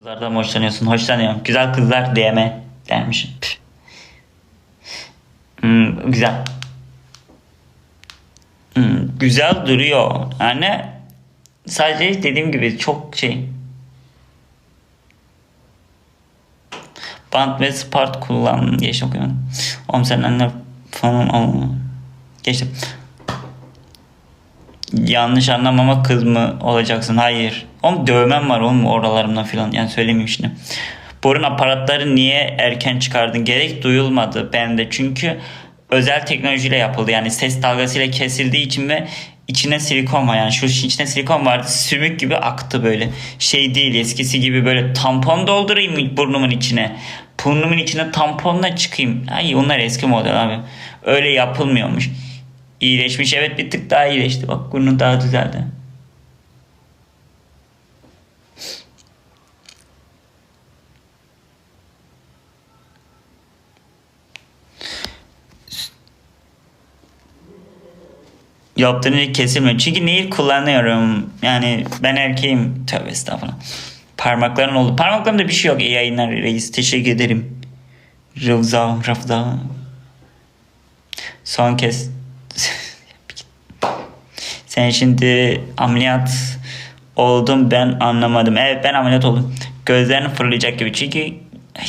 Kızlardan hoşlanıyorsun? Hoşlanıyorum. Güzel kızlar diyeme dermişim. Hmm, güzel. Hmm, güzel duruyor. Yani sadece dediğim gibi çok şey. Bant ve Spart kullan. Geç okuyorum. Oğlum sen anne falan al. Geçtim. Yanlış anlamama kız mı olacaksın? Hayır. Oğlum dövmem var oğlum oralarımdan filan. Yani söylemeyeyim şimdi. Burun aparatları niye erken çıkardın? Gerek duyulmadı bende. Çünkü özel teknolojiyle yapıldı. Yani ses dalgasıyla kesildiği için ve içine silikon var. Yani şu içine silikon vardı. Sümük gibi aktı böyle. Şey değil eskisi gibi böyle tampon doldurayım burnumun içine. Burnumun içine tamponla çıkayım. Ay onlar eski model abi. Öyle yapılmıyormuş. İyileşmiş evet bir tık daha iyileşti. Bak burnu daha düzeldi. Yaptığını kesilmiyor. Çünkü neyi kullanıyorum? Yani ben erkeğim. Tövbe estağfurullah. Parmakların oldu. Parmaklarımda bir şey yok. İyi yayınlar reis. Teşekkür ederim. Rıvza, Rafza. Son kez. Sen şimdi ameliyat oldum ben anlamadım. Evet ben ameliyat oldum. Gözlerini fırlayacak gibi çünkü ay,